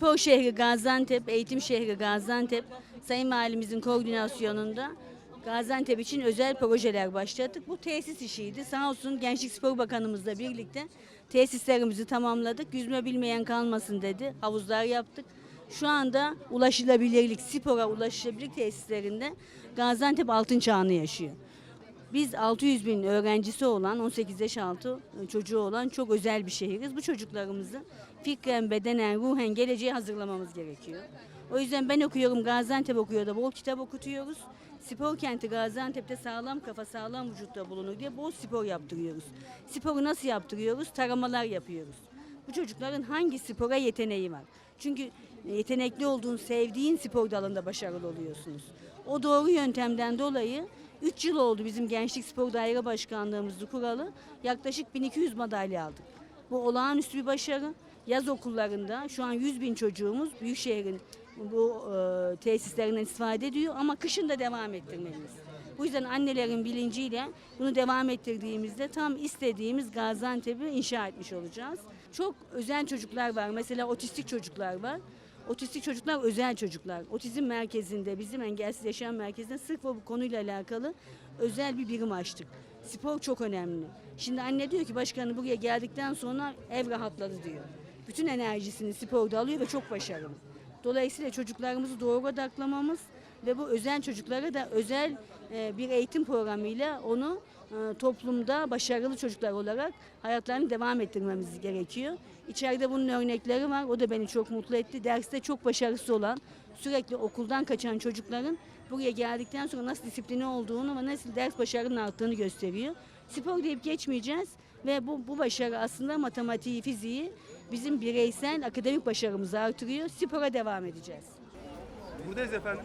Spor şehri Gaziantep, eğitim şehri Gaziantep, Sayın Valimizin koordinasyonunda Gaziantep için özel projeler başlattık. Bu tesis işiydi. Sağ olsun Gençlik Spor Bakanımızla birlikte tesislerimizi tamamladık. Yüzme bilmeyen kalmasın dedi. Havuzlar yaptık. Şu anda ulaşılabilirlik, spora ulaşılabilirlik tesislerinde Gaziantep altın çağını yaşıyor. Biz 600 bin öğrencisi olan 18 yaş altı çocuğu olan çok özel bir şehiriz. Bu çocuklarımızı fikren, bedenen, ruhen geleceğe hazırlamamız gerekiyor. O yüzden ben okuyorum, Gaziantep okuyor da bol kitap okutuyoruz. Spor kenti Gaziantep'te sağlam kafa, sağlam vücutta bulunur diye bol spor yaptırıyoruz. Sporu nasıl yaptırıyoruz? Taramalar yapıyoruz. Bu çocukların hangi spora yeteneği var? Çünkü yetenekli olduğun, sevdiğin spor dalında başarılı oluyorsunuz. O doğru yöntemden dolayı 3 yıl oldu bizim Gençlik Spor Daire Başkanlığımızı kuralı. Yaklaşık 1200 madalya aldık. Bu olağanüstü bir başarı. Yaz okullarında şu an 100 bin çocuğumuz Büyükşehir'in bu e, tesislerinden istifade ediyor ama kışın da devam ettirmeliyiz. Bu yüzden annelerin bilinciyle bunu devam ettirdiğimizde tam istediğimiz Gaziantep'i inşa etmiş olacağız. Çok özel çocuklar var. Mesela otistik çocuklar var. Otistik çocuklar özel çocuklar. Otizm merkezinde, bizim engelsiz yaşam merkezinde sırf bu konuyla alakalı özel bir birim açtık. Spor çok önemli. Şimdi anne diyor ki başkanım buraya geldikten sonra ev rahatladı diyor. Bütün enerjisini sporda alıyor ve çok başarılı. Dolayısıyla çocuklarımızı doğru odaklamamız ve bu özel çocuklara da özel e, bir eğitim programıyla onu e, toplumda başarılı çocuklar olarak hayatlarını devam ettirmemiz gerekiyor. İçeride bunun örnekleri var. O da beni çok mutlu etti. Derste çok başarısı olan, sürekli okuldan kaçan çocukların buraya geldikten sonra nasıl disipline olduğunu ve nasıl ders başarının arttığını gösteriyor. Spor deyip geçmeyeceğiz ve bu, bu başarı aslında matematiği, fiziği bizim bireysel akademik başarımızı artırıyor. Spora devam edeceğiz. Buradayız efendim.